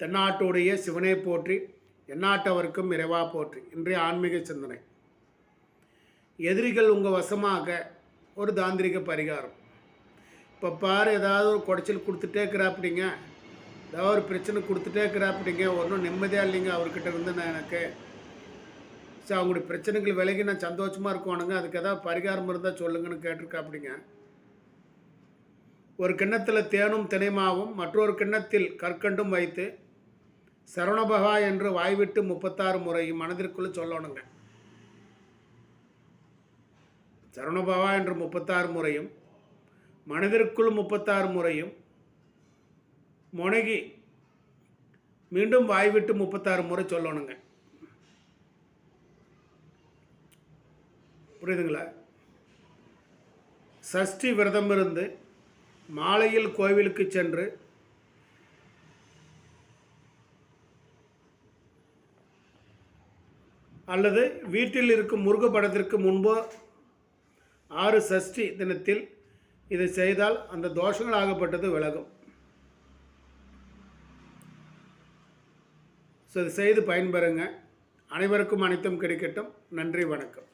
தென்னாட்டுடைய சிவனை போற்றி எந்நாட்டவர்க்கும் இறைவா போற்றி. இன்றைய ஆன்மீக சிந்தனை. எதிரிகள் உங்கள் வசமாக ஒரு தாந்திரிக பரிகாரம். இப்போ பாரு ஏதாவது ஒரு குடைச்சல் கொடுத்துட்டே இருக்கிறாப்பிடிங்க. ஏதாவது ஒரு பிரச்சனை கொடுத்துட்டே இருக்கிறாப்பிடிங்க. ஒன்றும் நிம்மதியாக இல்லைங்க அவர்கிட்ட இருந்து நான் எனக்கு. சரி அவங்களுடைய பிரச்சனைகள் விலகி நான் சந்தோஷமாக இருக்கணுங்க அதுக்கு ஏதாவது பரிகாரம் இருந்தால் சொல்லுங்கன்னு கேட்டிருக்காப்பிடிங்க. ஒரு கிண்ணத்தில் தேனும் தினைமாவும் மற்றொரு கிண்ணத்தில் கற்கண்டும் வைத்து சரவணபகா என்று வாய்விட்டு முப்பத்தாறு முறையும் மனதிற்குள்ள சொல்லணுங்க. சரவணபவா என்று முப்பத்தாறு முறையும் மனதிற்குள் முப்பத்தாறு முறையும் முனகி மீண்டும் வாய்விட்டு முப்பத்தாறு முறை சொல்லணுங்க. புரியுதுங்களா? சஷ்டி விரதம் இருந்து மாலையில் கோவிலுக்கு சென்று அல்லது வீட்டில் இருக்கும் முருக படத்திற்கு முன்போ ஆறு சஷ்டி தினத்தில் இதை செய்தால் அந்த தோஷங்கள் ஆகப்பட்டது விலகும். ஸோ இதை செய்து பயன்பெறுங்க. அனைவருக்கும் அனைத்தும் கிடைக்கட்டும். நன்றி வணக்கம்.